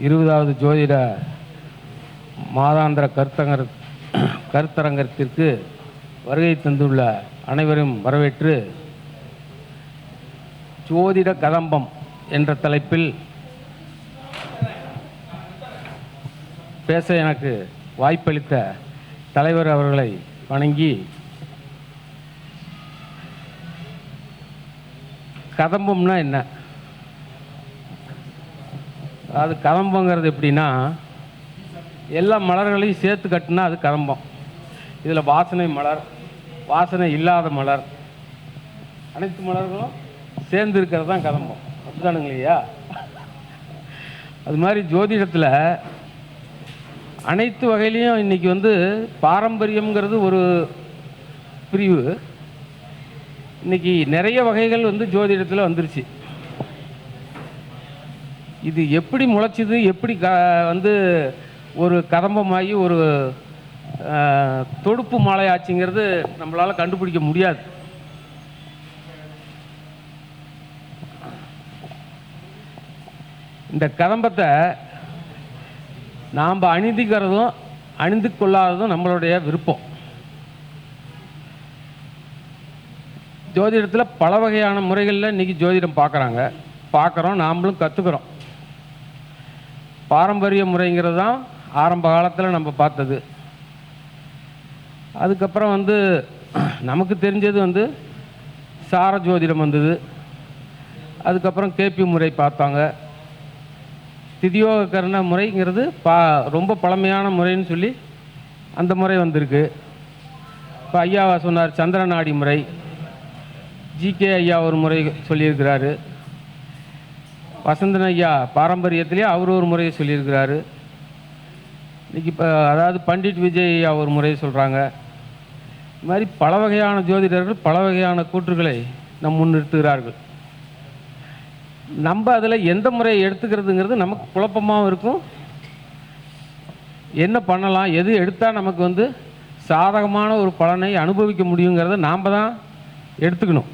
இருபதாவது ஜோதிட மாதாந்திர கருத்தரங்கர் கருத்தரங்கத்திற்கு வருகை தந்துள்ள அனைவரும் வரவேற்று ஜோதிட கதம்பம் என்ற தலைப்பில் பேச எனக்கு வாய்ப்பளித்த தலைவர் அவர்களை வணங்கி கதம்பம்னா என்ன? அது கதம்பங்கிறது எப்படின்னா எல்லா மலர்களையும் சேர்த்து கட்டினா அது கதம்பம் இதில் வாசனை மலர் வாசனை இல்லாத மலர் அனைத்து மலர்களும் சேர்ந்து இருக்கிறது தான் கதம்பம் அப்படிதானுங்க இல்லையா? அது மாதிரி ஜோதிடத்தில் அனைத்து வகையிலையும் இன்றைக்கி வந்து பாரம்பரியங்கிறது ஒரு பிரிவு. இன்றைக்கி நிறைய வகைகள் வந்து ஜோதிடத்தில் வந்துருச்சு. இது எப்படி முளைச்சிது எப்படி க வந்து ஒரு கதம்பமாகி ஒரு தொடுப்பு மாலை ஆச்சுங்கிறது நம்மளால் கண்டுபிடிக்க முடியாது. இந்த கதம்பத்தை நாம் அணிந்துக்கிறதும் அணிந்து கொள்ளாததும் நம்மளுடைய விருப்பம். ஜோதிடத்தில் பல வகையான முறைகளில் இன்றைக்கி ஜோதிடம் பார்க்குறாங்க பார்க்குறோம் நாமளும் கற்றுக்குறோம் பாரம்பரிய முறைங்கிறது தான் ஆரம்ப காலத்தில் நம்ம பார்த்தது. அதுக்கப்புறம் வந்து நமக்கு தெரிஞ்சது வந்து சார ஜோதிடம் வந்தது. அதுக்கப்புறம் கேபி முறை பார்த்தாங்க. திதியோக கர்ண முறைங்கிறது பா ரொம்ப பழமையான முறைன்னு சொல்லி அந்த முறை வந்திருக்கு. இப்போ ஐயாவா சொன்னார் சந்திரநாடி முறை. ஜிகே ஐயா ஒரு முறை சொல்லியிருக்கிறாரு. வசந்தன் ஐயா பாரம்பரியத்திலே அவர் ஒரு முறையை சொல்லியிருக்கிறாரு. இன்றைக்கி இப்போ அதாவது பண்டிட் விஜய் ஐயா ஒரு முறையை சொல்கிறாங்க இது மாதிரி பல வகையான ஜோதிடர்கள் பல வகையான கூற்றுகளை நம் முன்னிறுத்துகிறார்கள் நம்ம அதில் எந்த முறையை எடுத்துக்கிறதுங்கிறது நமக்கு குழப்பமாகவும் இருக்கும். என்ன பண்ணலாம் எது எடுத்தால் நமக்கு வந்து சாதகமான ஒரு பலனை அனுபவிக்க முடியுங்கிறத நாம் தான் எடுத்துக்கணும்.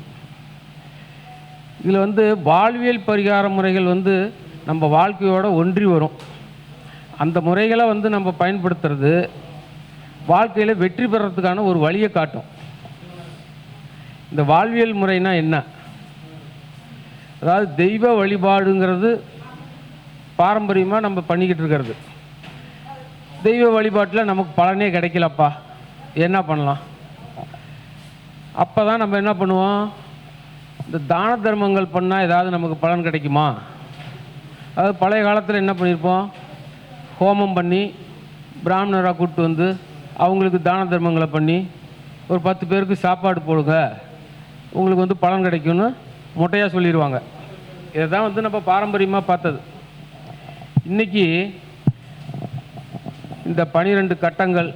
இதில் வந்து வாழ்வியல் பரிகார முறைகள் வந்து நம்ம வாழ்க்கையோட ஒன்றி வரும். அந்த முறைகளை வந்து நம்ம பயன்படுத்துறது வாழ்க்கையில் வெற்றி பெறத்துக்கான ஒரு வழியை காட்டும். இந்த வாழ்வியல் முறைனா என்ன? அதாவது தெய்வ வழிபாடுங்கிறது பாரம்பரியமாக நம்ம பண்ணிக்கிட்டு இருக்கிறது. தெய்வ வழிபாட்டில் நமக்கு பலனே கிடைக்கலப்பா. என்ன பண்ணலாம்? அப்போ தான் நம்ம என்ன பண்ணுவோம்? இந்த தான தர்மங்கள் பண்ணால் ஏதாவது நமக்கு பலன் கிடைக்குமா? அதாவது பழைய காலத்தில் என்ன பண்ணியிருப்போம் ஹோமம் பண்ணி பிராமணராக கூப்பிட்டு வந்து அவங்களுக்கு தான தர்மங்களை பண்ணி ஒரு பத்து பேருக்கு சாப்பாடு போடுங்க. உங்களுக்கு வந்து பலன் கிடைக்கும்னு மொட்டையாக சொல்லிடுவாங்க இதை தான் வந்து நம்ம பாரம்பரியமாக பார்த்தது. இன்றைக்கி இந்த பனிரெண்டு கட்டங்கள்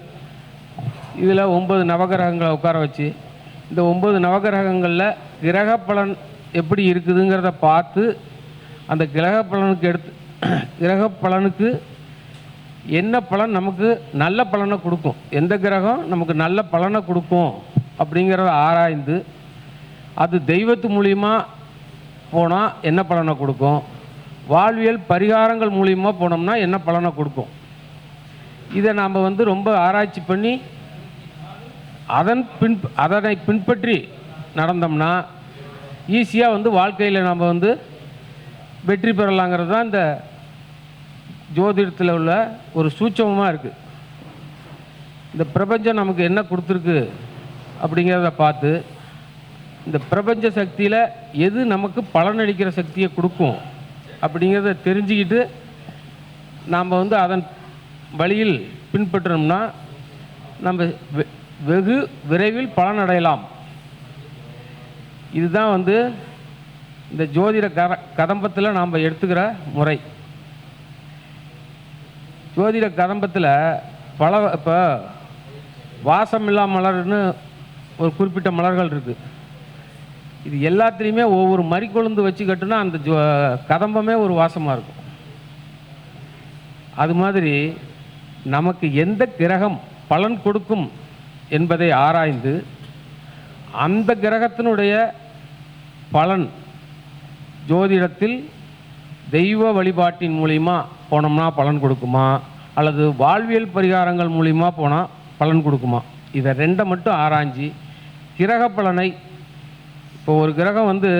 இதில் ஒன்பது நவகிரகங்களை உட்கார வச்சு இந்த ஒன்பது நவகிரகங்களில் கிரக பலன் எப்படி இருக்குதுங்கிறத பார்த்து அந்த கிரக பலனுக்கு எடுத்து கிரக பலனுக்கு என்ன பலன்? நமக்கு நல்ல பலனை கொடுக்கும். எந்த கிரகம்? நமக்கு நல்ல பலனை கொடுக்கும் அப்படிங்கிறத ஆராய்ந்து அது தெய்வத்து மூலியமாக போனால் என்ன பலனை கொடுக்கும்? வாழ்வியல் பரிகாரங்கள் மூலியமாக போனோம்னா என்ன பலனை கொடுக்கும்? இதை நாம் வந்து ரொம்ப ஆராய்ச்சி பண்ணி அதன் பின் அதனை பின்பற்றி நடந்தோம்னா ஈஸியாக வந்து வாழ்க்கையில் நம்ம வந்து வெற்றி பெறலாங்கிறது தான் இந்த ஜோதிடத்தில் உள்ள ஒரு சூட்சமமாக இருக்குது இந்த பிரபஞ்சம் நமக்கு என்ன கொடுத்துருக்கு அப்படிங்கிறத பார்த்து இந்த பிரபஞ்ச சக்தியில் எது நமக்கு பலனளிக்கிற சக்தியை கொடுக்கும் அப்படிங்கிறத தெரிஞ்சுக்கிட்டு நாம் வந்து அதன் வழியில் பின்பற்றினோம்னா நம்ம வெ- வெகு விரைவில் பலனடையலாம் இதுதான் வந்து இந்த ஜோதிட கர கதம்பத்தில் நாம் எடுத்துக்கிற முறை. ஜோதிட கதம்பத்தில் பல இப்போ வாசமில்லா மலர்னு ஒரு குறிப்பிட்ட மலர்கள் இருக்குது இது எல்லாத்துலேயுமே ஒவ்வொரு மறிக்கொழுந்து வச்சு கட்டுனா அந்த ஜோ கதம்பமே ஒரு வாசமாக இருக்கும். அது மாதிரி நமக்கு எந்த கிரகம் பலன் கொடுக்கும் என்பதை ஆராய்ந்து அந்த கிரகத்தினுடைய பலன் ஜோதிடத்தில் தெய்வ வழிபாட்டின் மூலிமா போனோம்னா பலன் கொடுக்குமா? அல்லது வாழ்வியல் பரிகாரங்கள் மூலிமா போனால் பலன் கொடுக்குமா? இதை ரெண்டை மட்டும் ஆராய்ஞ்சி கிரக பலனை இப்போ ஒரு கிரகம் வந்து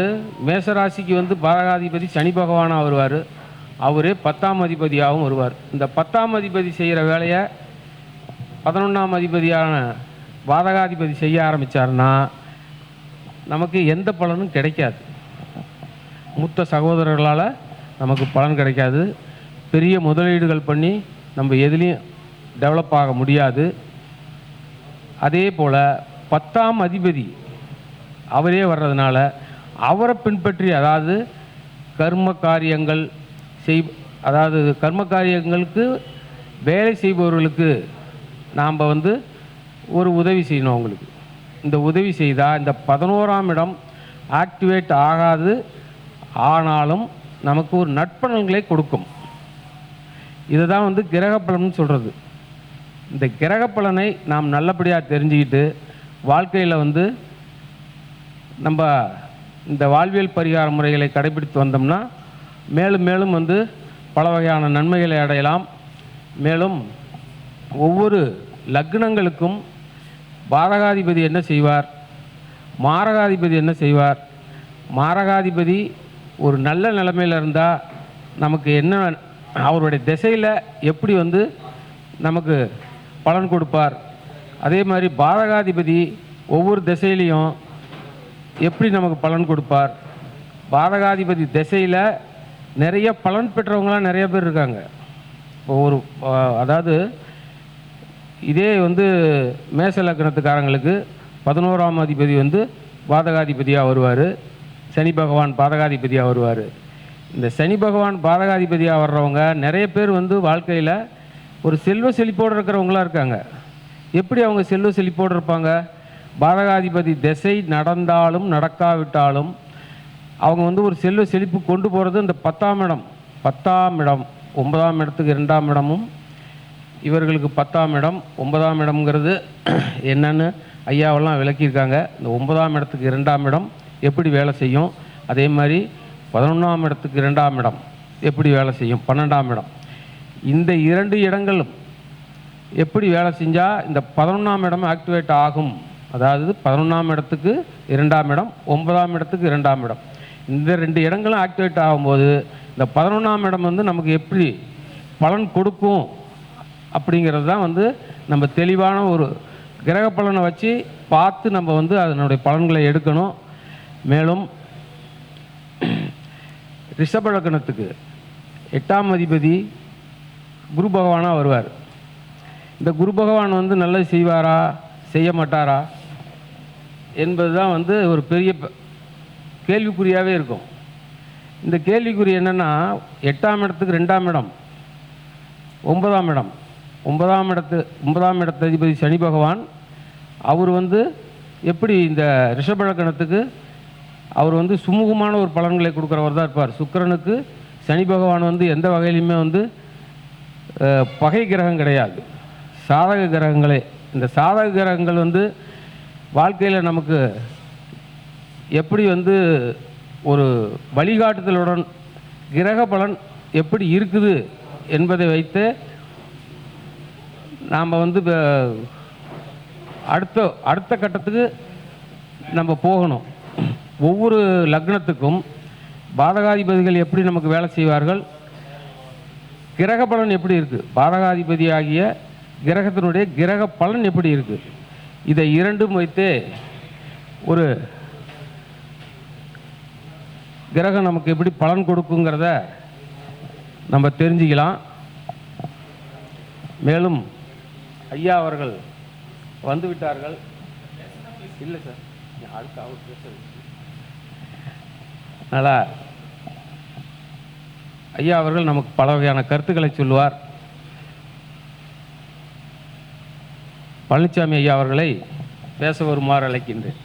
மேசராசிக்கு வந்து பாரகாதிபதி சனி பகவானாக வருவார். அவரே பத்தாம் அதிபதியாகவும் வருவார். இந்த பத்தாம் அதிபதி செய்கிற வேலையை பதினொன்றாம் அதிபதியான பாதகாதிபதி செய்ய ஆரம்பித்தார்னா நமக்கு எந்த பலனும் கிடைக்காது. மூத்த சகோதரர்களால் நமக்கு பலன் கிடைக்காது. பெரிய முதலீடுகள் பண்ணி நம்ம எதுலேயும் டெவலப் ஆக முடியாது. அதே போல் பத்தாம் அதிபதி அவரே வர்றதுனால அவரை பின்பற்றி அதாவது கர்ம காரியங்கள் செய் அதாவது கர்ம காரியங்களுக்கு வேலை செய்பவர்களுக்கு நாம் வந்து ஒரு உதவி செய்யணும் அவங்களுக்கு. இந்த உதவி செய்தால் இந்த பதினோராம் இடம் ஆக்டிவேட் ஆகாது ஆனாலும் நமக்கு ஒரு நட்பலன்களை கொடுக்கும். இதுதான் வந்து கிரகப்பலன் சொல்கிறது இந்த கிரகப்பலனை நாம் நல்லபடியாக தெரிஞ்சுக்கிட்டு வாழ்க்கையில் வந்து நம்ம இந்த வாழ்வியல் பரிகார முறைகளை கடைபிடித்து வந்தோம்னா மேலும் மேலும் வந்து பல வகையான நன்மைகளை அடையலாம். மேலும் ஒவ்வொரு லக்னங்களுக்கும் பாதகாதிபதி என்ன செய்வார்? மாரகாதிபதி என்ன செய்வார்? மாரகாதிபதி ஒரு நல்ல நிலைமையில் இருந்தால் நமக்கு என்ன அவருடைய திசையில் எப்படி வந்து நமக்கு பலன் கொடுப்பார்? அதே மாதிரி பாதகாதிபதி ஒவ்வொரு திசையிலையும் எப்படி நமக்கு பலன் கொடுப்பார்? பாதகாதிபதி திசையில் நிறைய பலன் பெற்றவங்களாம் நிறைய பேர் இருக்காங்க. இப்போ ஒரு அதாவது இதே வந்து மேச லக்னத்துக்காரங்களுக்கு பதினோராம் அதிபதி வந்து பாதகாதிபதியாக வருவார். சனி பகவான் பாதகாதிபதியாக வருவார். இந்த சனி பகவான் பாதகாதிபதியாக வர்றவங்க நிறைய பேர் வந்து வாழ்க்கையில் ஒரு செல்வ செழிப்போடு இருக்கிறவங்களா இருக்காங்க. எப்படி அவங்க செல்வ செழிப்போடு இருப்பாங்க? பாதகாதிபதி திசை நடந்தாலும் நடக்காவிட்டாலும் அவங்க வந்து ஒரு செல்வ செழிப்பு கொண்டு போகிறது இந்த பத்தாம் இடம். பத்தாம் இடம். ஒன்பதாம் இடத்துக்கு இரண்டாம் இடமும் இவர்களுக்கு பத்தாம் இடம் ஒன்பதாம் இடம்ங்கிறது என்னன்னு ஐயாவெல்லாம் விளக்கியிருக்காங்க. இந்த ஒன்பதாம் இடத்துக்கு இரண்டாம் இடம் எப்படி வேலை செய்யும்? அதே மாதிரி பதினொன்றாம் இடத்துக்கு இரண்டாம் இடம் எப்படி வேலை செய்யும்? பன்னெண்டாம் இடம். இந்த இரண்டு இடங்களும் எப்படி வேலை செஞ்சால் இந்த பதினொன்றாம் இடம் ஆக்டிவேட் ஆகும்? அதாவது பதினொன்றாம் இடத்துக்கு இரண்டாம் இடம் ஒன்பதாம் இடத்துக்கு இரண்டாம் இடம். இந்த ரெண்டு இடங்களும் ஆக்டிவேட் ஆகும்போது இந்த பதினொன்றாம் இடம் வந்து நமக்கு எப்படி பலன் கொடுக்கும்? அப்படிங்கிறது தான் வந்து நம்ம தெளிவான ஒரு கிரக பலனை வச்சு பார்த்து நம்ம வந்து அதனுடைய பலன்களை எடுக்கணும். மேலும் ரிஷபழக்கணத்துக்கு எட்டாம் அதிபதி குரு பகவானாக வருவார். இந்த குரு பகவான் வந்து நல்லது செய்வாரா? செய்ய மாட்டாரா? என்பது தான் வந்து ஒரு பெரிய கேள்விக்குறியாகவே இருக்கும். இந்த கேள்விக்குறி என்னென்னா எட்டாம் இடத்துக்கு ரெண்டாம் இடம் ஒன்பதாம் இடம். ஒன்பதாம் இடத்து ஒன்பதாம் இடத்து அதிபதி சனி பகவான் அவர் வந்து எப்படி இந்த ரிஷபழக்கணத்துக்கு அவர் வந்து சுமூகமான ஒரு பலன்களை கொடுக்குறவர் தான் இருப்பார். சுக்கிரனுக்கு சனி பகவான் வந்து எந்த வகையிலுமே வந்து பகை கிரகம் கிடையாது. சாதக கிரகங்களே இந்த சாதக கிரகங்கள் வந்து வாழ்க்கையில் நமக்கு எப்படி வந்து ஒரு வழிகாட்டுதலுடன் கிரக பலன் எப்படி இருக்குது என்பதை வைத்து நாம் வந்து அடுத்த அடுத்த கட்டத்துக்கு நம்ம போகணும். ஒவ்வொரு லக்னத்துக்கும் பாதகாதிபதிகள் எப்படி நமக்கு வேலை செய்வார்கள்? கிரக பலன் எப்படி இருக்குது பாதகாதிபதி ஆகிய கிரகத்தினுடைய கிரக பலன் எப்படி இருக்குது இதை இரண்டும் வைத்து ஒரு கிரகம் நமக்கு எப்படி பலன் கொடுக்குங்கிறத நம்ம தெரிஞ்சுக்கலாம். மேலும் ஐயா அவர்கள் வந்து விட்டார்கள் இல்லை சார் அடுத்து அவர் பேசுறது. நல்லா. ஐயா அவர்கள் நமக்கு பல வகையான கருத்துக்களை சொல்லுவார். பழனிசாமி ஐயா அவர்களை பேச வருமாறு அழைக்கின்றேன்.